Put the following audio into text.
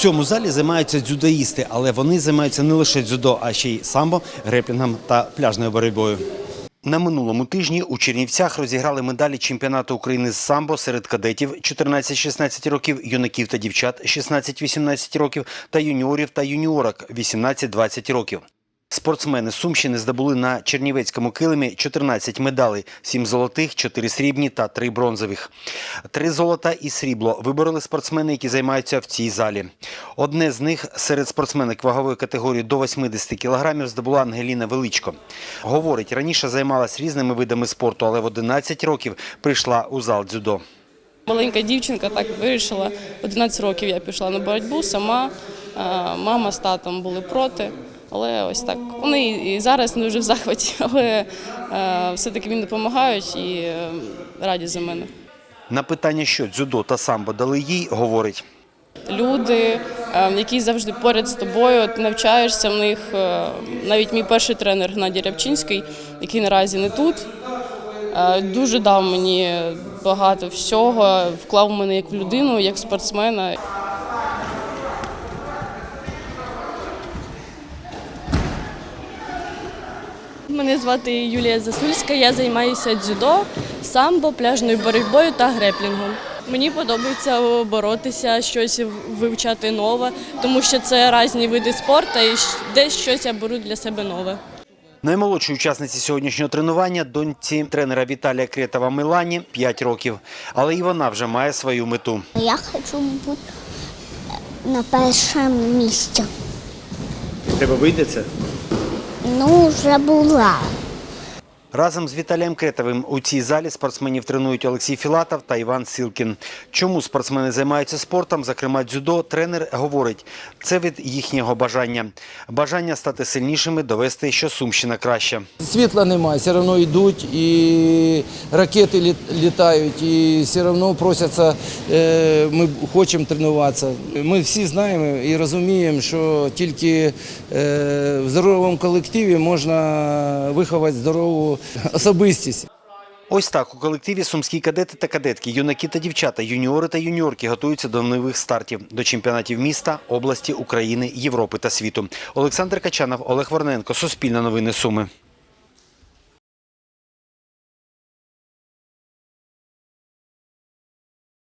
цьому залі займаються дзюдоїсти, але вони займаються не лише дзюдо, а ще й самбо, грепінгом та пляжною боротьбою. На минулому тижні у Чернівцях розіграли медалі чемпіонату України з самбо серед кадетів 14-16 років, юнаків та дівчат 16-18 років та юніорів та юніорок 18-20 років. Спортсмени Сумщини здобули на Чернівецькому килимі 14 медалей, 7 золотих, 4 срібні та 3 бронзових. Три золота і срібло вибороли спортсмени, які займаються в цій залі. Одне з них серед спортсменок вагової категорії до 80 кілограмів здобула Ангеліна Величко. Говорить, раніше займалась різними видами спорту, але в 11 років прийшла у зал дзюдо. Маленька дівчинка так вирішила. 11 років я пішла на боротьбу сама. Е, Мама з татом були проти. Але ось так. Вони і зараз не дуже в захваті, але е, все-таки мені допомагають і е, раді за мене. На питання, що дзюдо та самбо дали їй, говорить. Люди, е, які завжди поряд з тобою, ти навчаєшся в них. Навіть мій перший тренер Гнадій Рябчинський, який наразі не тут, дуже дав мені багато всього, вклав в мене як в людину, як в спортсмена. Мене звати Юлія Засульська, я займаюся дзюдо, самбо, пляжною боротьбою та греплінгом. Мені подобається боротися, щось вивчати нове, тому що це різні види спорту і десь щось я беру для себе нове. Наймолодшій учасниці сьогоднішнього тренування доньці тренера Віталія Кретова Милані 5 років. Але і вона вже має свою мету. Я хочу бути на першому місці. У тебе вийде це? Ну, вже була. Разом з Віталієм Кретовим у цій залі спортсменів тренують Олексій Філатов та Іван Силкін. Чому спортсмени займаються спортом, зокрема дзюдо, тренер говорить, це від їхнього бажання. Бажання стати сильнішими, довести, що Сумщина краща. Світла немає, все одно йдуть і ракети літ- літають, і все одно просяться, е, ми хочемо тренуватися. Ми всі знаємо і розуміємо, що тільки е, в здоровому колективі можна виховати здорову особистість. Ось так у колективі сумські кадети та кадетки, юнаки та дівчата, юніори та юніорки готуються до нових стартів, до чемпіонатів міста, області, України, Європи та світу. Олександр Качанов, Олег Варненко, Суспільне новини Суми.